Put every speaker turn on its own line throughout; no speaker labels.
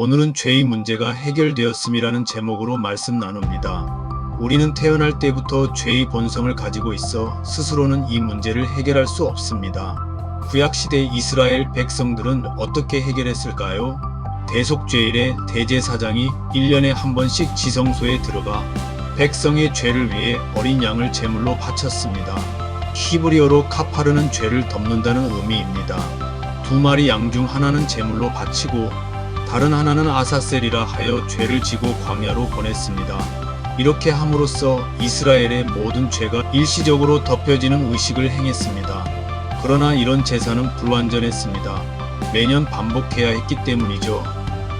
오늘은 죄의 문제가 해결되었음이라는 제목으로 말씀 나눕니다. 우리는 태어날 때부터 죄의 본성을 가지고 있어 스스로는 이 문제를 해결할 수 없습니다. 구약시대 이스라엘 백성들은 어떻게 해결했을까요? 대속죄일에 대제사장이 1년에 한 번씩 지성소에 들어가 백성의 죄를 위해 어린 양을 제물로 바쳤습니다. 히브리어로 카파르는 죄를 덮는다는 의미입니다. 두 마리 양 중 하나는 제물로 바치고 다른 하나는 아사셀이라 하여 죄를 지고 광야로 보냈습니다. 이렇게 함으로써 이스라엘의 모든 죄가 일시적으로 덮여지는 의식을 행했습니다. 그러나 이런 제사는 불완전했습니다. 매년 반복해야 했기 때문이죠.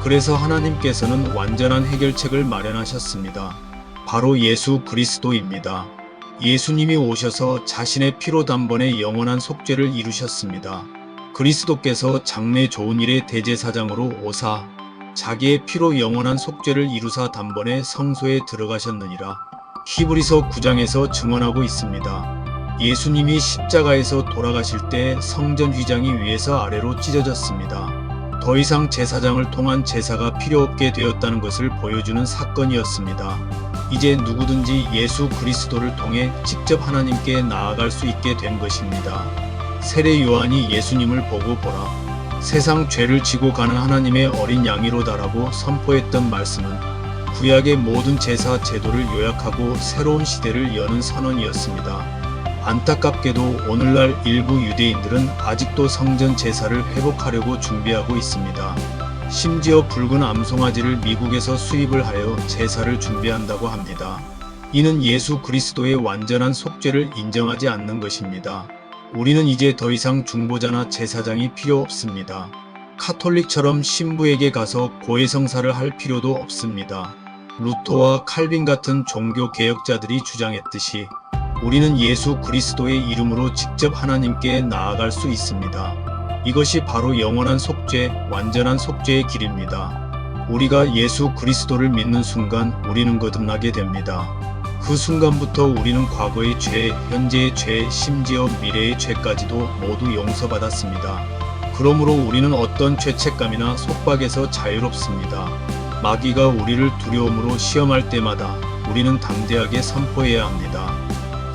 그래서 하나님께서는 완전한 해결책을 마련하셨습니다. 바로 예수 그리스도입니다. 예수님이 오셔서 자신의 피로 단번에 영원한 속죄를 이루셨습니다. 그리스도께서 장래 좋은 일의 대제사장으로 오사 자기의 피로 영원한 속죄를 이루사 단번에 성소에 들어가셨느니라. 히브리서 9장에서 증언하고 있습니다. 예수님이 십자가에서 돌아가실 때 성전 휘장이 위에서 아래로 찢어졌습니다. 더 이상 제사장을 통한 제사가 필요 없게 되었다는 것을 보여주는 사건이었습니다. 이제 누구든지 예수 그리스도를 통해 직접 하나님께 나아갈 수 있게 된 것입니다. 세례 요한이 예수님을 보고 보라. 세상 죄를 지고 가는 하나님의 어린 양이로다라고 선포했던 말씀은 구약의 모든 제사 제도를 요약하고 새로운 시대를 여는 선언이었습니다. 안타깝게도 오늘날 일부 유대인들은 아직도 성전 제사를 회복하려고 준비하고 있습니다. 심지어 붉은 암송아지를 미국에서 수입을 하여 제사를 준비한다고 합니다. 이는 예수 그리스도의 완전한 속죄를 인정하지 않는 것입니다. 우리는 이제 더 이상 중보자나 제사장이 필요 없습니다. 카톨릭처럼 신부에게 가서 고해성사를 할 필요도 없습니다. 루터와 칼빈 같은 종교 개혁자들이 주장했듯이 우리는 예수 그리스도의 이름으로 직접 하나님께 나아갈 수 있습니다. 이것이 바로 영원한 속죄, 완전한 속죄의 길입니다. 우리가 예수 그리스도를 믿는 순간 우리는 거듭나게 됩니다. 그 순간부터 우리는 과거의 죄, 현재의 죄, 심지어 미래의 죄까지도 모두 용서받았습니다. 그러므로 우리는 어떤 죄책감이나 속박에서 자유롭습니다. 마귀가 우리를 두려움으로 시험할 때마다 우리는 담대하게 선포해야 합니다.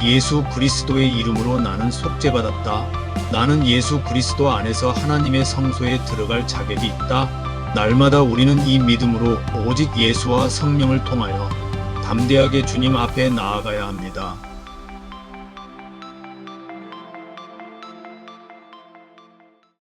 예수 그리스도의 이름으로 나는 속죄받았다. 나는 예수 그리스도 안에서 하나님의 성소에 들어갈 자격이 있다. 날마다 우리는 이 믿음으로 오직 예수와 성령을 통하여 담대하게 주님 앞에 나아가야 합니다.